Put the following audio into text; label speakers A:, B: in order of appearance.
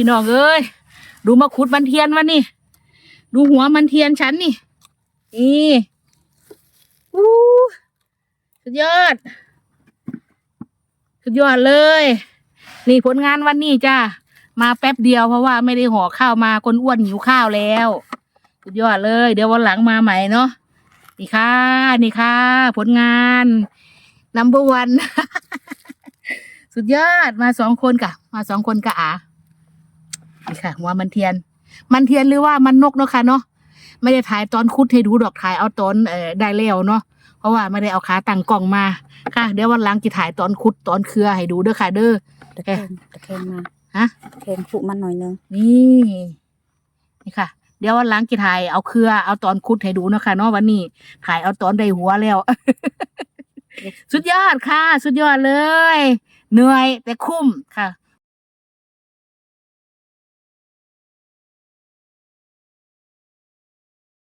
A: พี่น้องเอ้ยดูมาขุดมันเทียนวะนี่ ดูหัวมันเทียนฉันนี่นี่อู้สุดยอด สุดยอดเลย นี่ผลงานวันนี้จ้ามาแป๊บเดียวเพราะว่าไม่ได้ห่อข้าวมาคนอ้วนหิวข้าวแล้ว สุดยอดเลย เดี๋ยววันหลังมาใหม่เนาะนี่ค่ะ นี่ค่ะ ผลงาน number one สุดยอดมาสองคนกะ มาสองคนกะอา นี่ค่ะหัวมันเทียน มันเทียนหรือว่ามันนกเนาะค่ะเนาะไม่ได้ถ่ายตอนคุดให้ดูดอกถ่ายเอาตอนเออได้แล้วเนาะเพราะว่าไม่ได้เอาขาตั้งกล้องมาค่ะ เดี๋ยววันหลังจะถ่ายตอนคุดตอนเครือให้ดูเด้อค่ะเด้อ
B: ตะแคงตะแคงมา
A: ฮะ
B: ตะแคงฟุมันหน่อยนึง
A: นี่นี่ค่ะ เดี๋ยววันหลังจะถ่ายเอาเครือเอาตอนคุดให้ดูเนาะค่ะเนาะวันนี้ถ่ายเอาตอนได้หัวแล้ว สุดยอดค่ะ สุดยอดเลย เหนื่อยแต่คุ้มค่ะ